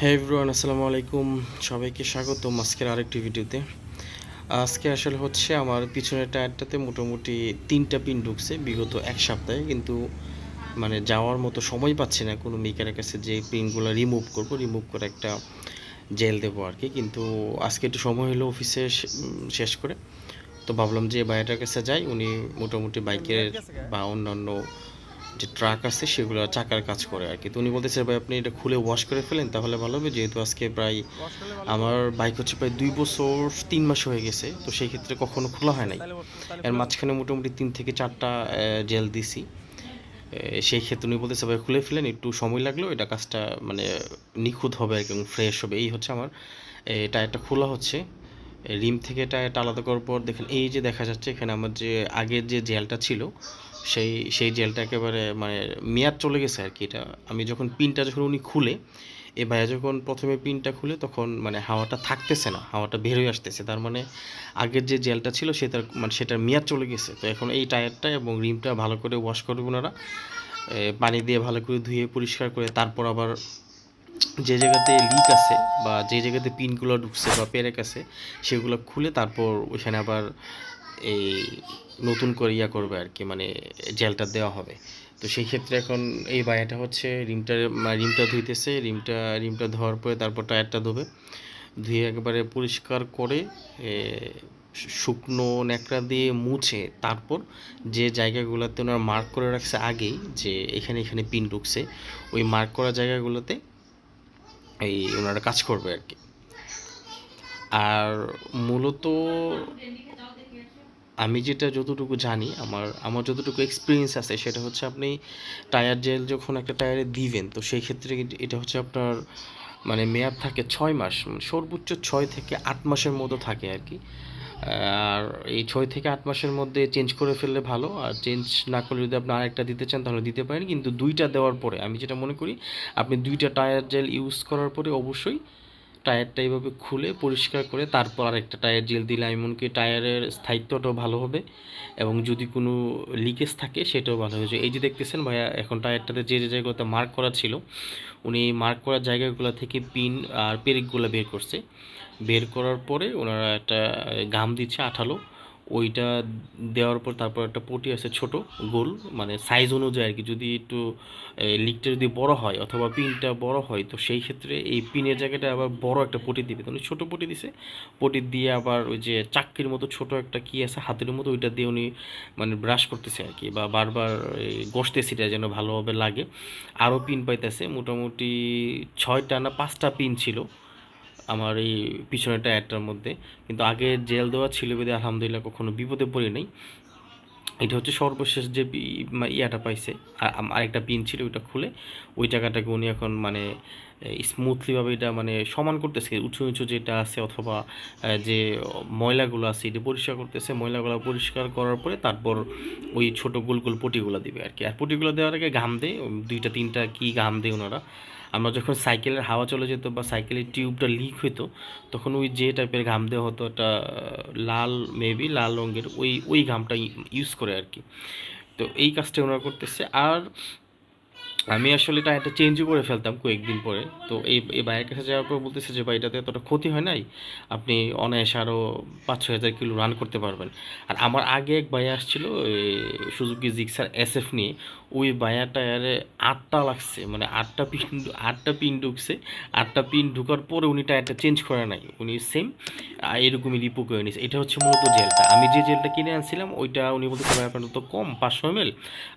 হ্যাঁ এভরিওয়ান আসসালামু আলাইকুম। সবাইকে স্বাগত আজকের আরেকটি ভিডিওতে। আজকে আসলে হচ্ছে আমার পিছনের টায়ারটাতে মোটামুটি তিনটা পিন ঢুকছে বিগত এক সপ্তাহে, কিন্তু মানে যাওয়ার মতো সময় পাচ্ছি না। কোনো মেকারের কাছে যে পিনগুলো রিমুভ করব রিমুভ করে একটা জেল দেবো আর কি। কিন্তু আজকে একটু সময় হলো অফিসে শেষ করে। তো ভাবলাম যে বাইরেটার কাছে যাই, উনি মোটামুটি বাইকের বা অন্যান্য যে ট্রাক আছে সেগুলো চাকার কাজ করে আর কি। তো উনি বলতেছে, ভাই, আপনি এটা খুলে ওয়াশ করে ফেলেন তাহলে ভালো হবে। যেহেতু আজকে প্রায় আমার বাইক হচ্ছে প্রায় দুই বছর, তিন মাস হয়ে গেছে। তো সেই ক্ষেত্রে কখনো খোলা হয় নাই। এর মাঝখানে মোটামুটি তিন থেকে চারটা জেল দিছি। সেই ক্ষেত্রে উনি বলতেছে, ভাই, খুলে ফেলেন, একটু সময় লাগল। এটা কাজটা মানে নিখুঁত হবে আর কি ফ্রেশ হবে। এই হচ্ছে আমার টায়ারটা খোলা হচ্ছে। রিম থেকে টায়ারটা আলাদা করার পর দেখেন, এই যে দেখা যাচ্ছে এখানে আমার যে আগের যে জেলটা ছিল, সেই সেই জেলটা একেবারে মানে মেয়াদ চলে গেছে আর কি এটা। আমি যখন পিনটা যখন উনি খুলে, এ ভাইয়া যখন প্রথমে পিনটা খুলে তখন মানে হাওয়াটা থাকতেছে না, হাওয়াটা বের হয়ে আসতেছে। তার মানে আগের যে জেলটা ছিল সেটার মানে সেটার মেয়াদ চলে গেছে। তো এখন এই টায়ারটা এবং রিমটা ভালো করে ওয়াশ করবে ওনারা পানি দিয়ে ভালো করে ধুয়ে পরিষ্কার করে তারপর আবার যে জায়গাতে লিক আছে বা যে জায়গাতে পিনগুলো ঢুকছে বা পেরেক আছে, সেগুলো খুলে তারপর ওইখানে আবার এই নতুন করে ইয়া করবে আর কি মানে জেলটা দেওয়া হবে। তো সেই ক্ষেত্রে এখন এই বায়াটা হচ্ছে রিমটা রিমটা ধুইতেছে, রিমটা রিমটা ধোয়ার পরে তারপর টায়ারটা ধোবে। ধুয়ে একবারে পরিষ্কার করে শুকনো ন্যাকড়া দিয়ে মুছে তারপর যে জায়গাগুলোতে ওনারা মার্ক করে রাখছে আগেই, যে এখানে এখানে পিন ঢুকছে, ওই মার্ক করা জায়গাগুলোতে এই ওনারা কাজ করবে আর কি। আর মূলত আমি যেটা যতটুকু জানি, আমার আমার যতটুকু এক্সপিরিয়েন্স আছে, সেটা হচ্ছে আপনি টায়ার জেল যখন একটা টায়ারে দিবেন, তো সেই ক্ষেত্রে এটা হচ্ছে আপনার মানে মেয়াদ থাকে ছয় মাস মানে সর্বোচ্চ ছয় থেকে আট মাসের মতো থাকে আর কি। আর এই ছয় থেকে আট মাসের মধ্যে চেঞ্জ করে ফেললে ভালো। আর চেঞ্জ না করলে যদি আপনি আরেকটা দিতে চান, তাহলে দিতে পারেন। কিন্তু দুইটা দেওয়ার পরে, আমি যেটা মনে করি, আপনি দুইটা টায়ার জেল ইউজ করার পরে অবশ্যই টায়ারটা এইভাবে খুলে পরিষ্কার করে তারপর আরেকটা টায়ার জেল দিলে আমি মনে করি টায়ারের স্থায়িত্বটাও ভালো হবে এবং যদি কোনো লিকেজ থাকে, সেটাও ভালো হয়েছে এই যে দেখতেছেন ভাইয়া, এখন টায়ারটাতে যে যে জায়গাগুলোতে মার্ক করা ছিল, উনি মার্ক করা জায়গাগুলো থেকে পিন আর পেরেকগুলো বের করছে। বের করার পরে ওনারা একটা গাম দিচ্ছে আঠালো। ওইটা দেওয়ার পর তারপর একটা পটি আছে ছোট, গোল মানে সাইজ অনুযায়ী আর কি যদি একটু লিকটা যদি বড় হয় অথবা পিনটা বড় হয়, তো সেই ক্ষেত্রে এই পিনের জায়গাটা আবার বড় একটা পটি দিবে। তো উনি ছোটো পটি দিছে। পটি দিয়ে আবার ওই যে চাক্কির মতো ছোট একটা কি আছে, হাতের মতো ওইটা দিয়ে উনি মানে ব্রাশ করতেছে আর কি বা বারবার গসতেছে এটা যেন ভালোভাবে লাগে। আরও পিন পাইতেছে। মোটামুটি ছয়টা না পাঁচটা পিন ছিল। আমার এই পিছনের টায়ারটার মধ্যে। কিন্তু আগে জেল দেওয়া ছিল বেদে আলহামদুলিল্লাহ কখনো বিপদে পড়ি নাই। এটা হচ্ছে সর্বশেষ যে ইয়াটা পাইছে আরেকটা পিন ছিল ওইটা খুলে, ওই টাকাটাকে উনি এখন মানে স্মুথলিভাবে এটা মানে সমান করতেছে। উঁচু উঁচু যেটা আছে অথবা যে ময়লাগুলো আছে, এটা পরিষ্কার করতেছে। ময়লাগুলো পরিষ্কার করার পরে তারপর ওই ছোট গোল গোল পটিগুলো দিবে আর কি আর পটিগুলো দেওয়ার আগে ঘাম দেয় দুইটা তিনটা কি ঘাম দেয় ওনারা। আমরা যখন সাইকেলের হাওয়া চলে যেত বা সাইকেলের টিউবটা লিক হতো তখন ওই যে টাইপের ঘাম দেওয়া হতো, একটা লাল মেবি লাল রঙের, ওই ওই ঘামটা ইউজ করে আর কি তো এই কাজটা ওনারা করতেছে। আর আমি আসলে টায়ারটা চেঞ্জও করে ফেলতাম কয়েকদিন পরে। তো এই এই বাইকের কাছে যাওয়ার পর বলতেছে যে, ভাই, এটাতে এতটা ক্ষতি হয় নাই। আপনি অনায়াসে আরও পাঁচ ছয় হাজার কিলো রান করতে পারবেন। আর আমার আগে এক ভাইয়া আসছিল সুজুকি জিক্সার এস এফ নিয়ে। ওই বায়া টায়ারে আটটা লাগছে মানে আটটা পিন আটটা পিন ঢুকছে। আটটা পিন ঢুকার পরে উনি টায়ারটা চেঞ্জ করে নাই। উনি সেম এরকমই রিপো করে নিয়েছে এটা হচ্ছে মূলত জেলটা। আমি যে জেলটা কিনে আনছিলাম, ওইটা উনি বলতে ভাই তো কম, পাঁচশো এমএল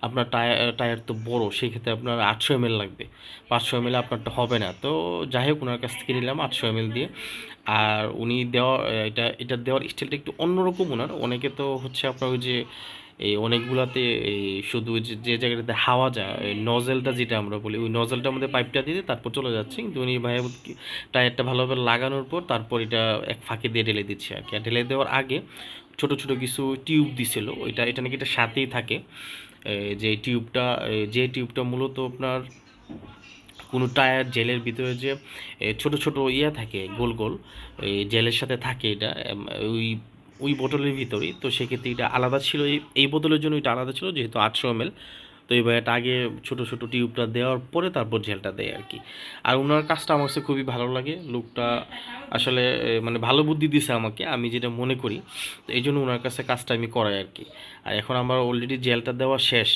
আপনার টায়ার টায়ার তো বড়, সেই ক্ষেত্রে আপনার আটশো এমএল লাগবে। পাঁচশো এমএল আপনারটা হবে না। তো যাই হোক ওনার কাছ থেকে নিলাম আটশো এমএল দিয়ে। আর উনি দেওয়া, এটা এটা দেওয়ার স্টাইলটা একটু অন্যরকম ওনার অনেকে তো হচ্ছে আপনার ওই যে, এই অনেকগুলাতে এই শুধু যে যে জায়গাটাতে হাওয়া যায় নজেলটা যেটা আমরা বলি, ওই নজেলটার মধ্যে পাইপটা দিয়ে তারপর চলে যাচ্ছে। কিন্তু উনি বলতে টায়ারটা ভালোভাবে লাগানোর পর তারপর এটা এক ফাঁকে দিয়ে ঢেলে দিচ্ছে আর কি। আর ঢেলে দেওয়ার আগে ছোট ছোট কিছু টিউব দিছিল। ওইটা, এটা নাকি এটা সাথেই থাকে। যে টিউবটা যে টিউবটা মূলত আপনার কোনো টায়ার, জেলের ভিতরে যে ছোট ছোট ইয়া থাকে, গোল গোল জেলের সাথে থাকে এটা ওই ওই বোতলের ভিতরেই। তো সেক্ষেত্রে এটা আলাদা ছিল, এই বোতলের জন্য এটা আলাদা ছিল, যেহেতু আটশো এম তো এবার ভাইয়াটা আগে ছোটো ছোটো টিউবটা দেওয়ার পরে তারপর ঝেলটা দেয় আর কি। আর ওনার কাজটা আমার কাছে খুবই ভালো লাগে। লোকটা আসলে মানে ভালো বুদ্ধি দিছে আমাকে, আমি যেটা মনে করি। তো এই জন্য ওনার কাছে কাজটা আমি করাই আর কি। আর এখন আমার অলরেডি জেলটা দেওয়া শেষ।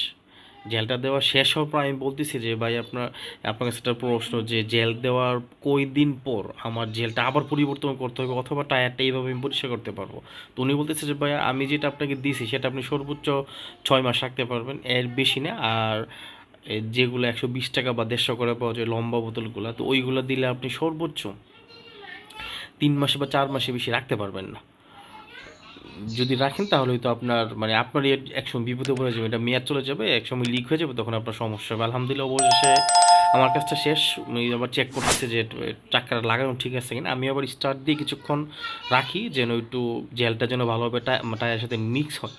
জেলটা দেওয়া শেষ হওয়ার পর আমি বলতেছি যে, ভাই, আপনার আপনার কাছে একটা প্রশ্ন যে, জেল দেওয়ার কই দিন পর আমার জেলটা আবার পরিবর্তন করতে হবে অথবা টায়ারটা এইভাবে আমি পরিষ্কার করতে পারব? তো উনি বলতেছে যে, ভাই, আমি যেটা আপনাকে দিছি সেটা আপনি সর্বোচ্চ ছয় মাস রাখতে পারবেন, এর বেশি না। আর যেগুলো একশো বিশ টাকা বা দেড়শো করে পাওয়া যায় লম্বা বোতলগুলো, তো ওইগুলো দিলে আপনি সর্বোচ্চ তিন মাসে বা চার মাসে বেশি রাখতে পারবেন না। যদি রাখেন, তাহলে হয়তো আপনার মানে আপনার একসময় বিপদে পড়ে যাবে, এটা মেয়াদ চলে যাবে, একসময় লিক হয়ে যাবে, তখন আপনার সমস্যা হবে। আলহামদুলিল্লাহ, অবশেষে আমার কাজটা শেষ। আবার চেক করতেছে যে চাক্কাটা লাগানো ঠিক আছে কিনা। আমি আবার স্টার্ট দিয়ে কিছুক্ষণ রাখি, যেন একটু জেলটা যেন ভালোভাবে টা- টায়ারের সাথে মিক্স হয়।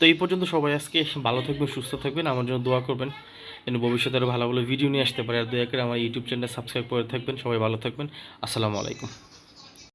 তো এই পর্যন্ত সবাই আজকে ভালো থাকবেন, সুস্থ থাকবেন। আমার জন্য দোয়া করবেন, যেন ভবিষ্যতে আরও ভালো ভালো ভিডিও নিয়ে আসতে পারে। আর দয়া করে আমার ইউটিউব চ্যানেল সাবস্ক্রাইব করে থাকবেন। সবাই ভালো থাকবেন। আসসালামু আলাইকুম।